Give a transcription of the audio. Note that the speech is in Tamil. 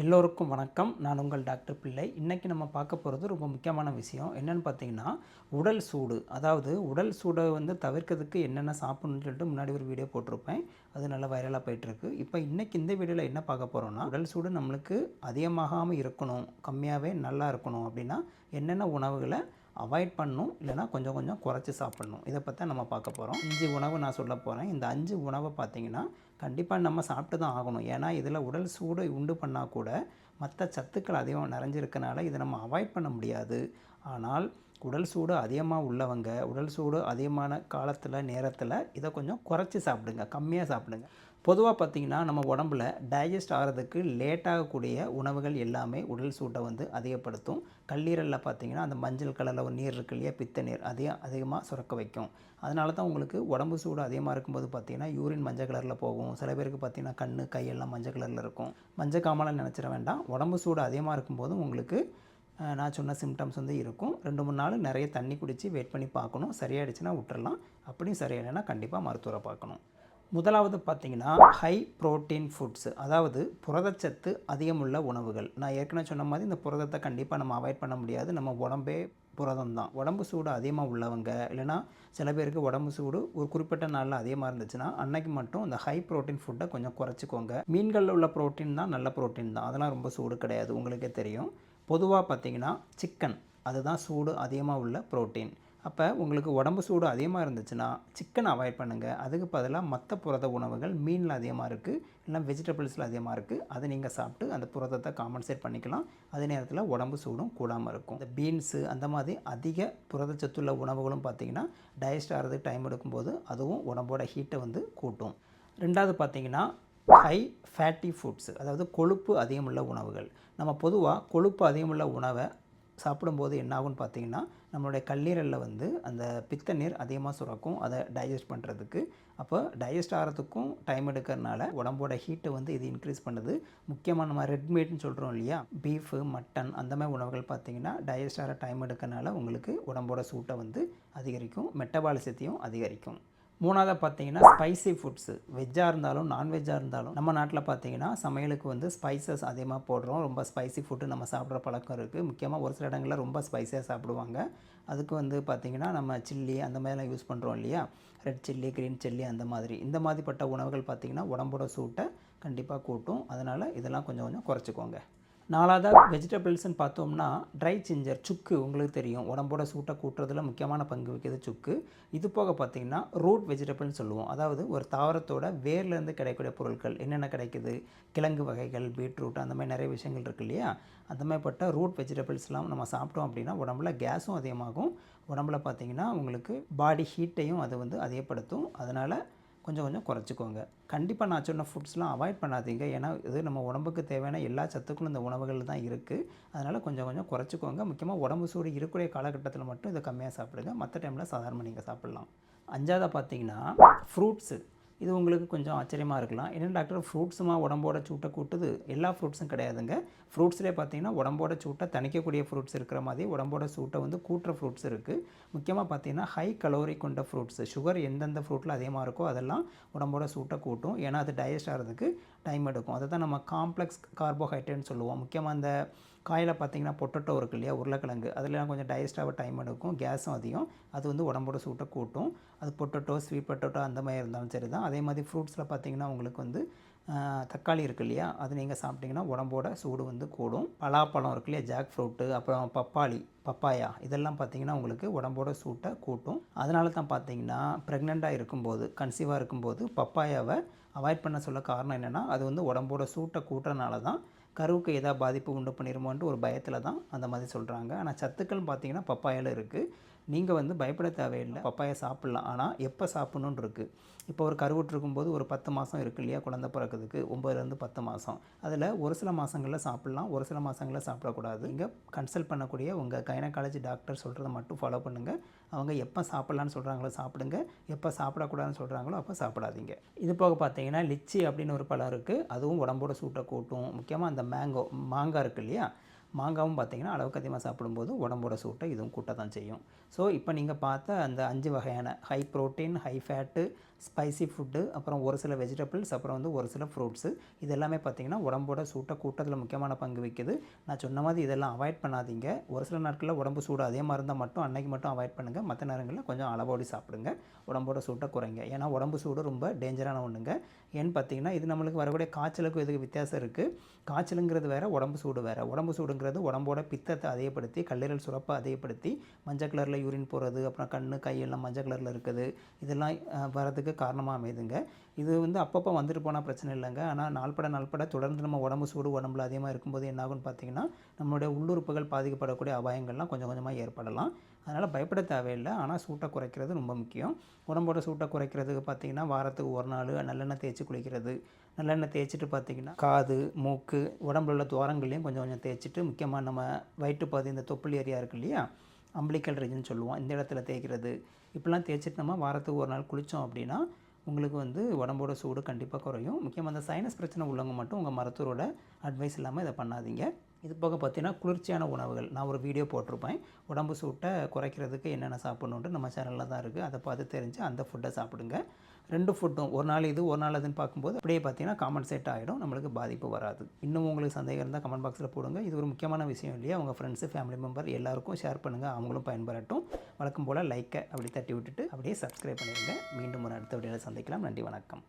எல்லோருக்கும் வணக்கம். நான் உங்கள் டாக்டர் பிள்ளை. இன்றைக்கி நம்ம பார்க்க போகிறது ரொம்ப முக்கியமான விஷயம். என்னென்னு பார்த்தீங்கன்னா உடல் சூடு. அதாவது உடல் சூடை வந்து தவிர்க்கிறதுக்கு என்னென்ன சாப்பிடணும்னு சொல்லிட்டு முன்னாடி ஒரு வீடியோ போட்டிருப்பேன். அது நல்லா வைரலாக போயிட்டுருக்கு. இப்போ இன்றைக்கி இந்த வீடியோவில் என்ன பார்க்க போகிறோம்னா உடல் சூடு நம்மளுக்கு அதிகமாகாமல் இருக்கணும். கம்மியாகவே நல்லா இருக்கணும் அப்படின்னா என்னென்ன உணவுகளை அவாய்ட் பண்ணணும் இல்லைனா கொஞ்சம் கொஞ்சம் குறைச்சி சாப்பிடணும். இதை பற்றி நம்ம பார்க்க போகிறோம் அஞ்சு உணவு நான் சொல்ல போகிறேன் இந்த அஞ்சு உணவை பார்த்திங்கன்னா கண்டிப்பாக நம்ம சாப்பிட்டு தான் ஆகணும். ஏன்னா இதில் உடல் சூடு உண்டு பண்ணால் கூட மற்ற சத்துக்கள் அதிகம் நிறைஞ்சிருக்கனால இதை நம்ம அவாய்ட் பண்ண முடியாது. ஆனால் உடல் சூடு அதிகமாக உள்ளவங்க உடல் சூடு அதிகமான காலத்தில் நேரத்தில் இதை கொஞ்சம் குறைச்சி சாப்பிடுங்க. கம்மியாக சாப்பிடுங்க. பொதுவாக பார்த்திங்கன்னா நம்ம உடம்புல டைஜஸ்ட் ஆகிறதுக்கு லேட் ஆகக்கூடிய உணவுகள் எல்லாமே உடல் சூட்டை வந்து அதிகப்படுத்தும். கல்லீரலில் பார்த்திங்கன்னா அந்த மஞ்சள் கலரில் ஒரு நீர் இருக்கு இல்லையா? பித்த நீர் அதையும் அதிகமாக சுரக்க வைக்கும். அதனால தான் உங்களுக்கு உடம்பு சூடு அதிகமாக இருக்கும்போது பார்த்திங்கன்னா யூரின் மஞ்சள் கலரில் போகும். சில பேருக்கு பார்த்திங்கன்னா கண் கையெல்லாம் மஞ்சள் கலரில் இருக்கும். மஞ்சள் காமலாம் நினச்சிட வேண்டாம். உடம்பு சூடு அதிகமாக இருக்கும்போது உங்களுக்கு நான் சொன்ன சிம்டம்ஸ் வந்து இருக்கும். ரெண்டு மூணு நாள் நிறைய தண்ணி குடித்து வெயிட் பண்ணி பார்க்கணும். சரியாயிடுச்சுன்னா விட்டுறலாம். அப்படியும் சரியாயிடலைன்னா கண்டிப்பாக மருத்துவரை பார்க்கணும். முதலாவது பார்த்தீங்கன்னா ஹை புரோட்டீன் ஃபுட்ஸ் அதாவது புரதச்சத்து அதிகமுள்ள உணவுகள். நான் ஏற்கனவே சொன்ன மாதிரி இந்த புரதத்தை கண்டிப்பாக நம்ம அவாய்ட் பண்ண முடியாது. நம்ம உடம்பே புரதம் தான். உடம்பு சூடு அதிகமாக உள்ளவங்க இல்லைனா சில பேருக்கு உடம்பு சூடு ஒரு குறிப்பிட்ட நாளில் அதிகமாக இருந்துச்சுன்னா அன்னைக்கு மட்டும் இந்த ஹை புரோட்டீன் ஃபுட்டை கொஞ்சம் குறைச்சிக்கோங்க. மீன்களில் உள்ள புரோட்டீன் தான் நல்ல புரோட்டீன் தான். அதெல்லாம் ரொம்ப சூடு கிடையாது. உங்களுக்கே தெரியும். பொதுவாக பார்த்தீங்கன்னா சிக்கன் அதுதான் சூடு அதிகமாக உள்ள புரோட்டீன் அப்போ உங்களுக்கு உடம்பு சூடு அதிகமாக இருந்துச்சுன்னா சிக்கன் அவாய்ட் பண்ணுங்கள் அதுக்கு பதிலாக மற்ற புரத உணவுகள் மீனில் அதிகமாக இருக்குது இல்லை வெஜிடபிள்ஸில் அதிகமாக இருக்குது அதை நீங்கள் சாப்பிட்டு அந்த புரதத்தை காம்பன்சேட் பண்ணிக்கலாம். அதே நேரத்தில் உடம்பு சூடும் கூடாமல் இருக்கும். இந்த பீன்ஸு அந்த மாதிரி அதிக புரதச்சத்துள்ள உணவுகளும் பார்த்திங்கன்னா டைஜஸ்ட் ஆகிறதுக்கு டைம் எடுக்கும்போது அதுவும் உடம்போட ஹீட்டை வந்து கூட்டும். ரெண்டாவது பார்த்தீங்கன்னா ஹை ஃபேட்டி ஃபுட்ஸ் அதாவது கொழுப்பு அதிகமுள்ள உணவுகள். நம்ம பொதுவாக கொழுப்பு அதிகமுள்ள உணவை சாப்பிடும்போது என்னாகும்னு பார்த்தீங்கன்னா நம்மளுடைய கல்லீரலில் வந்து அந்த பித்த நீர் அதிகமாக சுரக்கும் அதை டைஜஸ்ட் பண்ணுறதுக்கு அப்போ டைஜஸ்ட் ஆகிறதுக்கும் டைம் எடுக்கிறதுனால உடம்போட ஹீட்டை வந்து இது இன்க்ரீஸ் பண்ணுது. முக்கியமாக நம்ம ரெட் மீட்னு சொல்கிறோம் இல்லையா? பீஃபு மட்டன் அந்த மாதிரி உணவுகள் பார்த்திங்கன்னா டைஜஸ்ட் ஆகிற டைம் எடுக்கிறனால உங்களுக்கு உடம்போட சூட்டை வந்து அதிகரிக்கும் மெட்டபாலிசத்தையும் அதிகரிக்கும். மூணாவதாக பார்த்தீங்கன்னா ஸ்பைசி ஃபுட்ஸு வெஜ்ஜாக இருந்தாலும் நான்வெஜ்ஜாக இருந்தாலும் நம்ம நாட்டில் பார்த்தீங்கன்னா சமையலுக்கு வந்து ஸ்பைசஸ் அதிகமாக போடுறோம். ரொம்ப ஸ்பைசி ஃபுட்டு நம்ம சாப்பிட்ற பழக்கம் இருக்குது முக்கியமாக ஒரு சில இடங்களில் ரொம்ப ஸ்பைஸியாக சாப்பிடுவாங்க. அதுக்கு வந்து பார்த்திங்கன்னா நம்ம சில்லி அந்த மாதிரிலாம் யூஸ் பண்ணுறோம் இல்லையா? ரெட் சில்லி க்ரீன் சில்லி அந்த மாதிரி. இந்த மாதிரிப்பட்ட உணவுகள் பார்த்திங்கன்னா உடம்போட சூட்டை கண்டிப்பாக கூட்டும். அதனால் இதெல்லாம் கொஞ்சம் கொஞ்சம் குறைச்சிக்கோங்க. நாலாவதாக வெஜிடபிள்ஸ்ன்னு பார்த்தோம்னா ட்ரை ஜிஞ்சர் சுக்கு உங்களுக்கு தெரியும். உடம்போட சூட்டை கூட்டுறதுல முக்கியமான பங்கு வைக்கிறது சுக்கு. இது போக பார்த்தீங்கன்னா ரூட் வெஜிடபிள்னு சொல்லுவோம். அதாவது ஒரு தாவரத்தோட வேர்லேருந்து கிடைக்கக்கூடிய பொருட்கள் என்னென்ன கிடைக்குது? கிழங்கு வகைகள் பீட்ரூட் அந்த மாதிரி நிறைய விஷயங்கள் இருக்கு இல்லையா? அந்த மாதிரிப்பட்ட ரூட் வெஜிடபிள்ஸ்லாம் நம்ம சாப்பிட்டோம் அப்படின்னா உடம்புல கேஸும் அதிகமாகும். உடம்புல பார்த்தீங்கன்னா உங்களுக்கு பாடி ஹீட்டையும் அது வந்து அதிகப்படுத்தும். அதனால் கொஞ்சம் கொஞ்சம் குறைச்சிக்கோங்க. கண்டிப்பாக நான் சொன்ன ஃபுட்ஸ்லாம் அவாய்ட் பண்ணாதீங்க. ஏன்னா இது நம்ம உடம்புக்கு தேவையான எல்லா சத்துக்களும் இந்த உணவுகளில் தான் இருக்குது அதனால் கொஞ்சம் கொஞ்சம் குறைச்சிக்கோங்க. முக்கியமாக உடம்பு சூடு இருக்கக்கூடிய காலகட்டத்தில் மட்டும் இதை கம்மியாக சாப்பிடுங்க. மற்ற டைமில் சாதாரணமாக நீங்கள் சாப்பிட்லாம். அஞ்சாவதாக பார்த்தீங்கன்னா ஃப்ரூட்ஸு இது உங்களுக்கு கொஞ்சம் ஆச்சரியமாக இருக்கலாம். என்ன டாக்டர் ஃப்ரூட்ஸுமா உடம்போட சூட்டை கூட்டுது. எல்லா ஃப்ரூட்ஸும் கிடையாதுங்க. ஃப்ரூட்ஸ்லேயே பார்த்தீங்கன்னா உடம்போட சூட்டை தணிக்கக்கூடிய ஃப்ரூட்ஸ் இருக்கிற மாதிரி உடம்போட சூட்டை வந்து கூட்டுற ஃப்ரூட்ஸ் இருக்குது முக்கியமாக பார்த்தீங்கன்னா ஹை கலோரி கொண்ட ஃப்ரூட்ஸ் சுகர் எந்தெந்த ஃப்ரூட்டில் அதிகமாக இருக்கோ அதெல்லாம் உடம்போட சூட்டை கூட்டும். ஏன்னா அது டைஜஸ்ட் ஆகிறதுக்கு டைம் எடுக்கும். அதை தான் நம்ம காம்ப்ளெக்ஸ் கார்போஹைட்ரேட்னு சொல்லுவோம். முக்கியமாக அந்த காயில் பார்த்தீங்கன்னா பொட்டட்டோ இருக்கு இல்லையா உருளைக்கிழங்கு. அதெல்லாம் கொஞ்சம் டைஜஸ்டாக டைம் எடுக்கும். கேஸும் அதிகம். அது வந்து உடம்போட சூட்டை கூட்டும். அது பொட்டட்டோ ஸ்வீட் பொட்டட்டோ அந்த மாதிரி இருந்தாலும் சரி தான் அதே மாதிரி ஃப்ரூட்ஸில் பார்த்தீங்கன்னா உங்களுக்கு வந்து தக்காளி இருக்கு இல்லையா? அது நீங்கள் சாப்பிட்டிங்கன்னா உடம்போட சூடு வந்து கூடும். பலாப்பழம் இருக்கு இல்லையா? ஜாக் ஃப்ரூட்டு அப்புறம் பப்பாளி பப்பாயா இதெல்லாம் பார்த்தீங்கன்னா உங்களுக்கு உடம்போட சூட்டை கூட்டும். அதனால தான் பார்த்தீங்கன்னா ப்ரெக்னெண்ட்டாக இருக்கும்போது கன்சீவாக இருக்கும்போது பப்பாயாவை அவாய்ட் பண்ண சொல்ல காரணம் என்னென்னா அது வந்து உடம்போட சூட்டை கூட்டுறனால தான் கருவுக்கு ஏதாவது பாதிப்பு உண்டு பண்ணிடுமோன்ட்டு ஒரு பயத்தில் தான் அந்த மாதிரி சொல்கிறாங்க ஆனால் சத்துக்கள் பார்த்தீங்கன்னா பப்பாயில் இருக்குது நீங்கள் வந்து பயப்பட தேவையில்லை. பப்பாயை சாப்பிட்லாம். ஆனால் எப்போ சாப்பிட்ணுன்னு இருக்குது இப்போ ஒரு கருவுற்றிருக்கும்போது ஒரு பத்து மாதம் இருக்கு இல்லையா? குழந்தை பிறக்கிறதுக்கு. ஒம்பதுலேருந்து பத்து மாதம் அதில் ஒரு சில மாதங்களில் சாப்பிட்லாம். ஒரு சில மாதங்களில் சாப்பிடக்கூடாது. இங்கே கன்சல்ட் பண்ணக்கூடிய உங்கள் கைனகாலஜி டாக்டர் சொல்கிறத மட்டும் ஃபாலோ பண்ணுங்கள் அவங்க எப்போ சாப்பிட்லான்னு சொல்கிறாங்களோ சாப்பிடுங்க. எப்போ சாப்பிடக்கூடாதுன்னு சொல்கிறாங்களோ அப்போ சாப்பிடாதீங்க. இது போக பார்த்தீங்கன்னா லிச்சி அப்படின்னு ஒரு பழம் இருக்குது அதுவும் உடம்போட சூட்டை கூட்டும். முக்கியமாக அந்த மேங்கோ மாங்காய் இருக்குது இல்லையா? மாங்காவும் பார்த்தீங்கன்னா அளவுக்கு அதிகமாக சாப்பிடும்போது உடம்போட சூட்டை இதுவும் கூட்ட தான் செய்யும். ஸோ இப்போ நீங்கள் பார்த்த அந்த அஞ்சு வகையான high protein high fat spicy food அப்புறம் ஒரு சில வெஜிடபிள்ஸ் அப்புறம் வந்து ஒரு சில ஃப்ரூட்ஸு இது எல்லாமே பார்த்திங்கன்னா உடம்போட சூட்டை கூட்டத்தில் முக்கியமான பங்கு வைக்குது நான் சொன்ன மாதிரி இதெல்லாம் அவாய்ட் பண்ணாதீங்க. ஒரு சில நாட்களில் உடம்பு சூடு அதே மாதிரி இருந்தால் மட்டும் அன்னைக்கு மட்டும் அவாய்ட் பண்ணுங்கள் மற்ற நேரங்களில் கொஞ்சம் அளவோடி சாப்பிடுங்க. உடம்போட சூட்டை குறைங்க. ஏன்னா உடம்பு சூடு ரொம்ப டேஞ்சரான ஒன்றுங்க ஏன்னு பார்த்தீங்கன்னா இது நம்மளுக்கு வரக்கூடிய காய்ச்சலுக்கும் இதுக்கு வித்தியாசம் இருக்குது காய்ச்சலுங்கிறது வேறு உடம்பு சூடு வேறு. உடம்பு சூடு சூடுங்கிறது உடம்போட பித்தத்தை அதிகப்படுத்தி கல்லீரல் சுரப்பை அதிகப்படுத்தி மஞ்சள் கலரில் யூரின் போகிறது அப்புறம் கண் கையெல்லாம் மஞ்சள் கலரில் இருக்குது. இதெல்லாம் வரதுக்கு காரணமாக அமைதுங்க. இது வந்து அப்பப்போ வந்துட்டு போனால் பிரச்சனை இல்லைங்க. ஆனால் நாள்பட நாள்பட தொடர்ந்து நம்ம உடம்பு சூடு உடம்புல அதிகமாக இருக்கும்போது என்னாகும்னு பார்த்தீங்கன்னா நம்மளுடைய உள்ளுறுப்புகள் பாதிக்கப்படக்கூடிய அபாயங்கள்லாம் கொஞ்சம் கொஞ்சமாக ஏற்படலாம். அதனால் பயப்பட தேவையில்லை. ஆனால் சூட்டை குறைக்கிறது ரொம்ப முக்கியம். உடம்போட சூட்டை குறைக்கிறதுக்கு பார்த்தீங்கன்னா வாரத்துக்கு ஒரு நாள் நல்லெண்ணெய் தேய்ச்சி குளிக்கிறது நல்லெண்ணெய் தேய்ச்சிட்டு பார்த்தீங்கன்னா காது மூக்கு உடம்புல உள்ள துவாரங்களையும் கொஞ்சம் கொஞ்சம் தேய்ச்சிட்டு முக்கியமாக நம்ம வயிற்று பாதி இந்த தொப்புள் ஏரியா இருக்கு இல்லையா அம்பிளிக்கல் ரீஜன் சொல்லுவோம். இந்த இடத்துல தேய்க்கிறது. இப்படிலாம் தேய்ச்சிட்டு நம்ம வாரத்துக்கு ஒரு நாள் குளித்தோம் அப்படின்னா உங்களுக்கு வந்து உடம்போட சூடு கண்டிப்பாக குறையும். முக்கியமாக அந்த சைனஸ் பிரச்சனை உள்ளவங்க மட்டும் உங்கள் மருத்துவரோட அட்வைஸ் இல்லாமல் இதை பண்ணாதீங்க. இது போக பார்த்தீங்கன்னா குளிர்ச்சியான உணவுகள். நான் ஒரு வீடியோ போட்டிருப்பேன். உடம்பு சூட்டை குறைக்கிறதுக்கு என்னென்ன சாப்பிட்ணுன்ட்டு நம்ம சேனலில் தான் இருக்குது அதை பார்த்து தெரிஞ்சு அந்த ஃபுட்டை சாப்பிடுங்க. ரெண்டு ஃபுட்டும் ஒரு நாள் இது ஒரு நாள் அதுன்னு பார்க்கும்போது அப்படியே பார்த்தீங்கன்னா காமன் செட் ஆகிடும் நம்மளுக்கு பாதிப்பு வராது. இன்னும் உங்களுக்கு சந்தேகம் இருந்தால் கமெண்ட் பாக்ஸில் போடுங்க. இது ஒரு முக்கியமான விஷயம் இல்லையா? உங்கள் ஃப்ரெண்ட்ஸு ஃபேமிலி மெம்பர் எல்லாருக்கும் ஷேர் பண்ணுங்கள் அவங்களும் பயன்பெறட்டும். வழக்கம் போல் லைக்கை அப்படி தட்டி விட்டுட்டு அப்படியே சப்ஸ்கிரைப் பண்ணிடுங்க மீண்டும் ஒரு அடுத்த வீடியோவில் சந்திக்கலாம். நன்றி வணக்கம்.